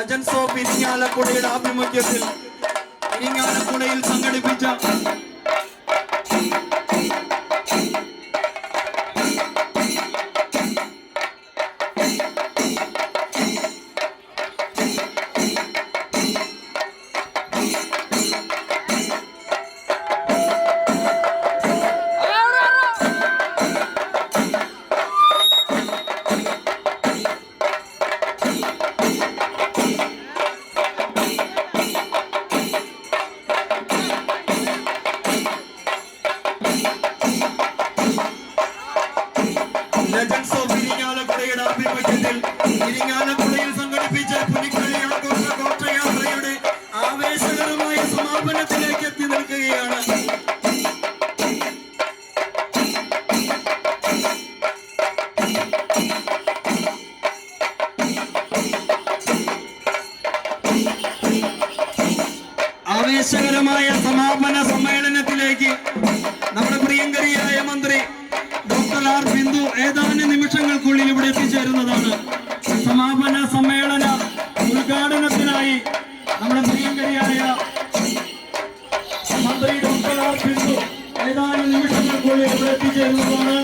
Legends of ഇരിങ്ങാലക്കുടയുടെ ആഭിമുഖ്യത്തിൽ. ഇരിങ്ങാലക്കുടയിൽ സംഘടിപ്പിച്ച ഇരിങ്ങാലക്കുടയിൽ സംഘടിപ്പിച്ച പുലിക്കളി ആഘോഷ ഘോഷയാത്രയുടെ ആവേശകരമായ സമാപനത്തിലേക്ക് എത്തി ആവേശകരമായ സമാപന സമ്മേളനത്തിലേക്ക് നമ്മുടെ പ്രിയങ്കരിയായ മന്ത്രി ഡോക്ടർ ആർ ബിന്ദു ഏതാനും നിമിഷങ്ങൾക്കുള്ളിൽ ഇവിടെ എത്തിച്ചേരുന്നതാണ്. സമാപന സമ്മേളന ഉദ്ഘാടനത്തിനായി നമ്മുടെ പ്രിയങ്കരിയായ മന്ത്രി ഡോക്ടർ ആർ ഏതാനും നിമിഷങ്ങൾക്കുള്ളിൽ ഇവിടെ എത്തിച്ചേരുന്നതാണ്.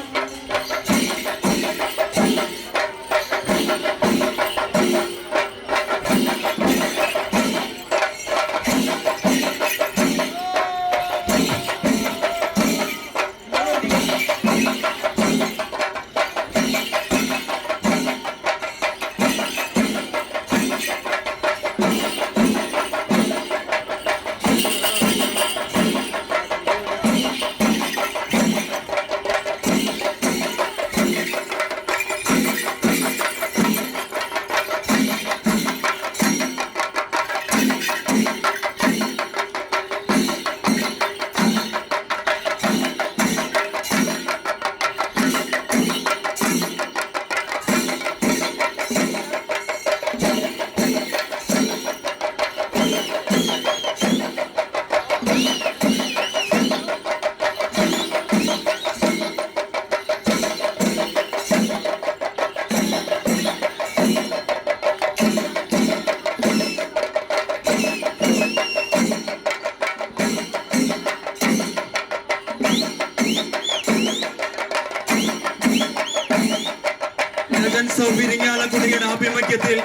ഇരിങ്ങാലക്കുടയുടെ ആഭിമുഖ്യത്തിൽ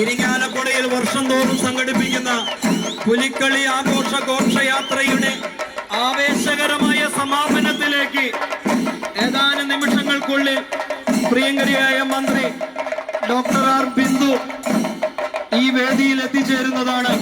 ഇരിങ്ങാലക്കുടയിൽ വർഷം തോറും സംഘടിപ്പിക്കുന്ന പുലിക്കളി ആഘോഷ ഘോഷയാത്രയുടെ ആവേശകരമായ സമാപനത്തിലേക്ക് ഏതാനും നിമിഷങ്ങൾക്കുള്ളിൽ പ്രിയങ്കരിയായ മന്ത്രി ഡോക്ടർ ആർ ബിന്ദു ഈ വേദിയിൽ എത്തിച്ചേരുന്നതാണ്.